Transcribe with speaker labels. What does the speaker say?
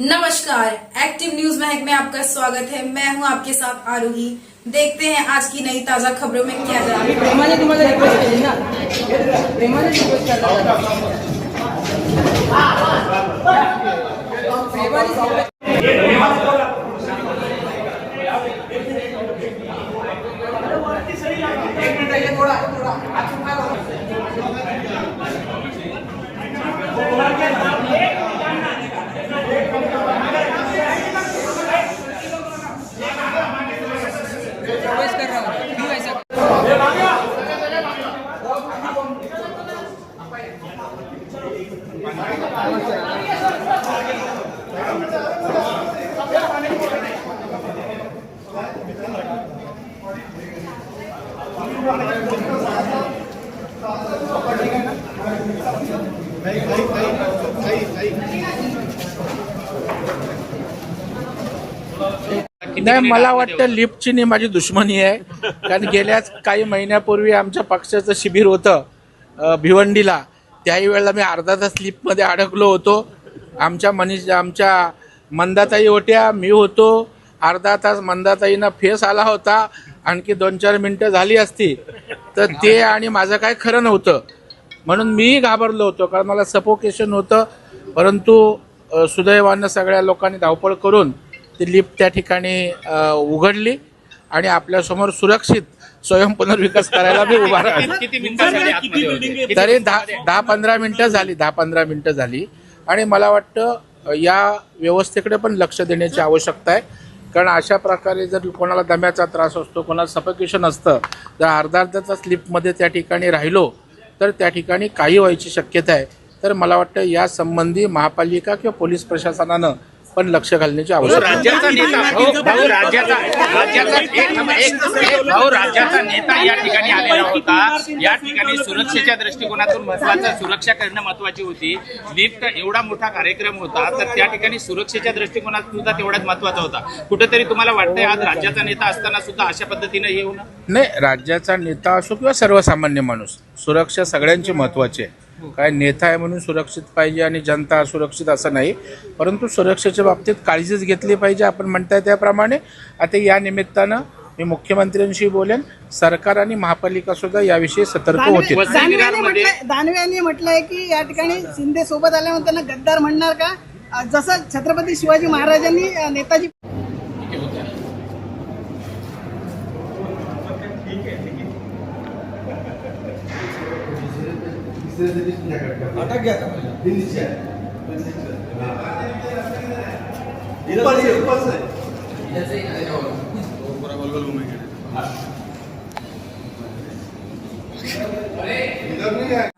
Speaker 1: नमस्कार active news Mahak में आपका स्वागत है। मैं हूँ आपके साथ आरोही। देखते हैं आज की नई ताज़ा खबरों में क्या जा है।
Speaker 2: रिक्वेस्ट
Speaker 3: नाही मला वाटतं लिफ्टची नाही माझी दुश्मनी आहे. कारण गेल्याच काही महिन्यापूर्वी आमच्या पक्षाचं शिबिर होतं भिवंडीला. त्याही वेळेला मी अर्धा तास स्लिपमध्ये अडकलो होतो. आमच्या मनीष आमच्या मंदाताई होत्या मी होतो. अर्धा तास मंदाताईनं फेस आला होता. आणखी दोन चार मिनटं झाली असती. तर ते आणि माझं काय खरं नव्हतं. म्हणून मीही घाबरलो होतो कारण मला सपोकेशन होतं. परंतु सुदैवानं सगळ्या लोकांनी धावपळ करून ती लिफ्ट त्या ठिकाणी उघडली. आणि आपल्यासमोर सुरक्षित स्वयं पुनर्विकास करायला मी उभा राहिलो? तरी दहा दहा पंधरा मिनिटं झाली दहा पंधरा मिनिटं झाली. आणि मला वाटतं या व्यवस्थेकडे पण लक्ष देण्याची आवश्यकता आहे. कारण अशा प्रकारे जर कोणाला दम्याचा त्रास असतो कोणाला सफकेशन असतं जर अर्धा अर्धा तास लिफ्टमध्ये त्या ठिकाणी राहिलो तर त्या ठिकाणी काही व्हायची शक्यता आहे. तर मला वाटतं या संबंधी महापालिका किंवा पोलीस प्रशासनानं पण लक्ष घालण्याची आवश्यकता.
Speaker 4: राज्याचा नेता भाऊ भाऊ, राज्याचा राज्याचा एक थांबा, एक एक भाऊ राज्याचा नेता या ठिकाणी आलेला होता. या ठिकाणी सुरक्षेच्या दृष्टिकोनातून महत्वाचं सुरक्षा करणं महत्वाची होती. लिफ्ट एवढा मोठा कार्यक्रम होता तर त्या ठिकाणी सुरक्षेच्या दृष्टिकोनात सुद्धा तेवढाच महत्त्वाचा होता. कुठेतरी तुम्हाला वाटतंय आज राज्याचा नेता असताना सुद्धा अशा पद्धतीनं हे होणं
Speaker 3: नाही राज्याचा नेता असो किंवा सर्वसामान्य माणूस सुरक्षा सगळ्यांची महत्वाची आहे. काय नेता आहे म्हणून सुरक्षित पाहिजे आणि जनता असुरक्षित असं नाही. परंतु सुरक्षेच्या बाबतीत काळजीच घेतली पाहिजे आपण म्हणताय त्याप्रमाणे. आता या निमित्तानं मी मुख्यमंत्र्यांशी बोलेन. सरकार आणि महापालिका सुद्धा याविषयी सतर्क
Speaker 4: वसई
Speaker 5: दानवे यांनी म्हटलंय- की या ठिकाणी शिंदे सोबत आल्यानंतर त्यांना गद्दार म्हणणार का? जसं छत्रपती शिवाजी महाराजांनी इससे से भी ना कट कर
Speaker 6: अटक गया था दिन से इधर से ऊपर से
Speaker 4: इधर से ही और पूरा गोल गोल घूमेंगे अरे इधर नहीं है